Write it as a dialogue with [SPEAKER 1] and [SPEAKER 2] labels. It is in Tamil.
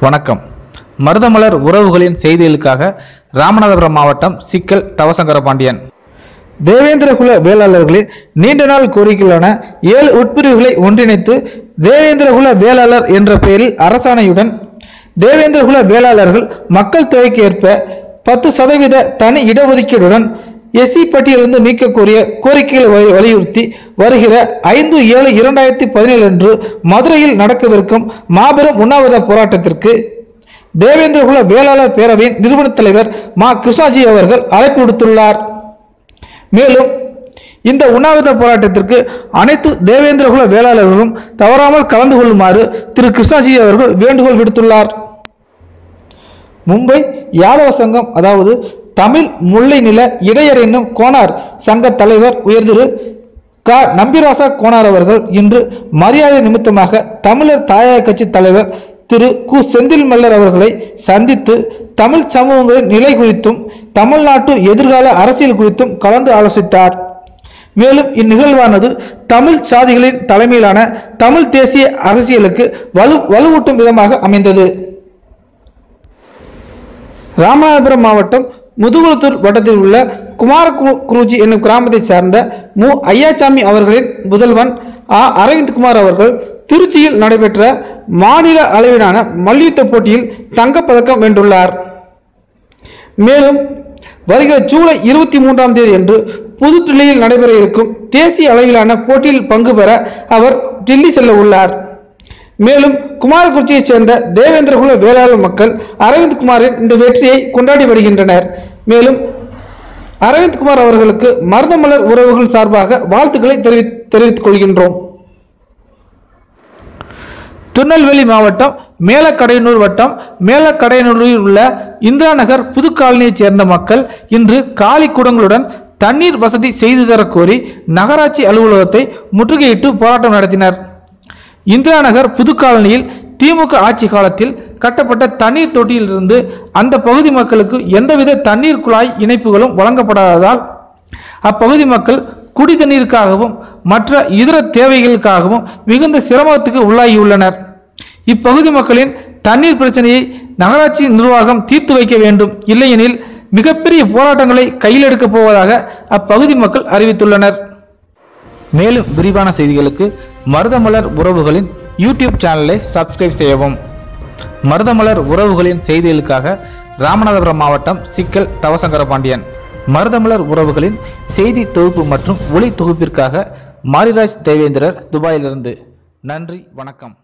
[SPEAKER 1] வணக்கம். மருதமலர் உறவுகளின் செய்திகளுக்காக ராமநாதபுரம் மாவட்டம் சிக்கல் தவசங்கர பாண்டியன் தேவேந்திரகுல வேளாளர்களின் நீண்ட நாள் கோரிக்கையிலான ஏழு உட்பிரிவுகளை ஒன்றிணைத்து தேவேந்திரகுல வேளாளர் என்ற பெயரில் அரசாணையுடன் தேவேந்திரகுல வேளாளர்கள் மக்கள் தொகைக்கு ஏற்ப பத்து சதவீத தனி இடஒதுக்கீடுடன் எஸ்சி பட்டியலிருந்து நீக்க கோரிய கோரிக்கைகளை வலியுறுத்தி வருகிற ஐந்து ஏழு இரண்டாயிரத்தி பதினேழு அன்று மதுரையில் நடக்கவிருக்கும் மாபெரும் உண்ணாவிரத போராட்டத்திற்கு தேவேந்திரகுல வேளாளர் பேரவையின் நிறுவனத் தலைவர் மா. கிருஷ்ணாஜி அவர்கள் அழைப்பு விடுத்துள்ளார். மேலும் இந்த உண்ணாவிரத போராட்டத்திற்கு அனைத்து தேவேந்திரகுல வேளாளர்களும் தவறாமல் கலந்து கொள்ளுமாறு திரு. கிருஷ்ணாஜி அவர்கள் வேண்டுகோள் விடுத்துள்ளார். மும்பை யாதவ சங்கம் அதாவது தமிழ் முல்லை நில இடையர் என்னும் கோனார் சங்க தலைவர் உயர்திரு க. நம்பிராசா கோனார் அவர்கள் இன்று மரியாதை நிமித்தமாக தமிழர் தாயக கட்சி தலைவர் திரு. கு. செந்தில் மல்லர் அவர்களை சந்தித்து தமிழ் சமூகங்களின் நிலை குறித்தும் தமிழ்நாட்டு எதிர்கால அரசியல் குறித்தும் கலந்து ஆலோசித்தார். மேலும் இந்நிகழ்வானது தமிழ் சாதிகளின் தலைமையிலான தமிழ் தேசிய அரசியலுக்கு வலு வலுவூட்டும் விதமாக அமைந்தது. ராமநாதபுரம் மாவட்டம் முதுகுளத்தூர் வட்டத்தில் உள்ள குமார குரூஜி என்னும் கிராமத்தைச் சார்ந்த மு. ஐயாச்சாமி அவர்களின் முதல்வன் ஆ. அரவிந்த்குமார் அவர்கள் திருச்சியில் நடைபெற்ற மாநில அளவிலான மல்யுத்த போட்டியில் தங்கப்பதக்கம் வென்றுள்ளார். மேலும் வருகிற ஜூலை இருபத்தி மூன்றாம் தேதி அன்று புதுடில்லியில் நடைபெற இருக்கும் தேசிய அளவிலான போட்டியில் பங்கு பெற அவர் டில்லி செல்ல உள்ளார். மேலும் குமாரகுர்த்தியைச் சேர்ந்த தேவேந்திரகுல வேளாளர் மக்கள் அரவிந்த் குமாரின் இந்த வெற்றியை கொண்டாடி வருகின்றனர். மேலும் அரவிந்த் குமார் அவர்களுக்கு மருதமலர் உறவுகள் சார்பாக வாழ்த்துக்களை தெரிவி தெரிவித்துக் கொள்கின்றோம். திருநெல்வேலி மாவட்டம் மேலக்கடையனூர் வட்டம். மேலக்கடையனூரில் உள்ள இந்திரா நகர் புது காலனியைச் சேர்ந்த மக்கள் இன்று காலி குடங்களுடன் தண்ணீர் வசதி செய்து தரக்கோரி நகராட்சி அலுவலகத்தை முற்றுகையிட்டு போராட்டம் நடத்தினர். இந்திரா நகர் புது காலனியில் திமுக ஆட்சி காலத்தில் கட்டப்பட்ட தண்ணீர் தொட்டியிலிருந்து அந்த பகுதி மக்களுக்கு எந்தவித தண்ணீர் குழாய் இணைப்புகளும் வழங்கப்படாததால் அப்பகுதி மக்கள் குடி தண்ணீருக்காகவும் மற்ற இதர தேவைகளுக்காகவும் மிகுந்த சிரமத்துக்கு உள்ளாகியுள்ளனர். இப்பகுதி மக்களின் தண்ணீர் பிரச்சனையை நகராட்சி நிர்வாகம் தீர்த்து வைக்க வேண்டும். இல்லையெனில் மிகப்பெரிய போராட்டங்களை கையில் எடுக்கப் போவதாக அப்பகுதி மக்கள் அறிவித்துள்ளனர். மேலும் விரிவான செய்திகளுக்கு மருதமலர் உறவுகளின் யூடியூப் சேனலை சப்ஸ்கிரைப் செய்யவும். மருதமலர் உறவுகளின் செய்திகளுக்காக ராமநாதபுரம் மாவட்டம் சிக்கல் தவசங்கர பாண்டியன் மருதமலர் உறவுகளின் செய்தி தொகுப்பு மற்றும் ஒளி தொகுப்பிற்காக மாரிராஜ் தேவேந்திரர் துபாயிலிருந்து. நன்றி வணக்கம்.